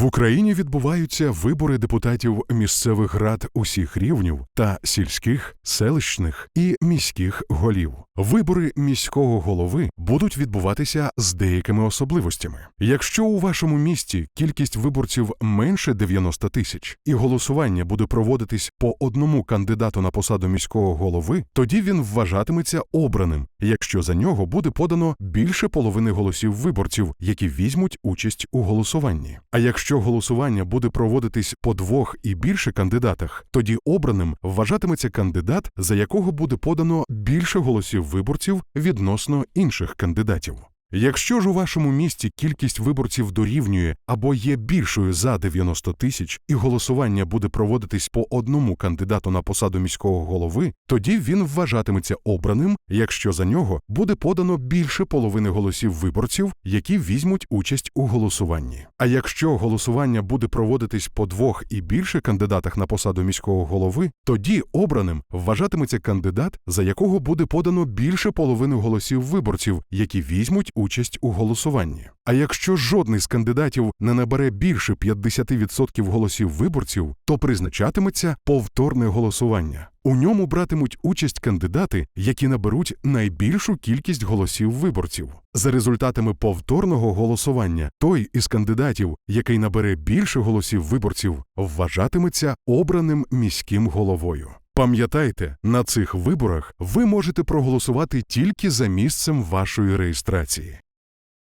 В Україні відбуваються вибори депутатів місцевих рад усіх рівнів та сільських, селищних і міських голів. Вибори міського голови будуть відбуватися з деякими особливостями. Якщо у вашому місті кількість виборців менше 90 тисяч і голосування буде проводитись по одному кандидату на посаду міського голови, тоді він вважатиметься обраним, якщо за нього буде подано більше половини голосів виборців, які візьмуть участь у голосуванні. А якщо голосування буде проводитись по двох і більше кандидатах, тоді обраним вважатиметься кандидат, за якого буде подано більше голосів виборців відносно інших кандидатів. Якщо ж у вашому місті кількість виборців дорівнює або є більшою за 90 тисяч, і голосування буде проводитись по одному кандидату на посаду міського голови, тоді він вважатиметься обраним, якщо за нього буде подано більше половини голосів виборців, які візьмуть участь у голосуванні. А якщо голосування буде проводитись по двох і більше кандидатах на посаду міського голови, тоді обраним вважатиметься кандидат, за якого буде подано більше половини голосів виборців, які візьмуть участь у голосуванні. А якщо жодний з кандидатів не набере більше 50% голосів виборців, то призначатиметься повторне голосування. У ньому братимуть участь кандидати, які наберуть найбільшу кількість голосів виборців. За результатами повторного голосування, той із кандидатів, який набере більше голосів виборців, вважатиметься обраним міським головою. Пам'ятайте, на цих виборах ви можете проголосувати тільки за місцем вашої реєстрації.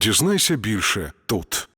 Дізнайся більше тут.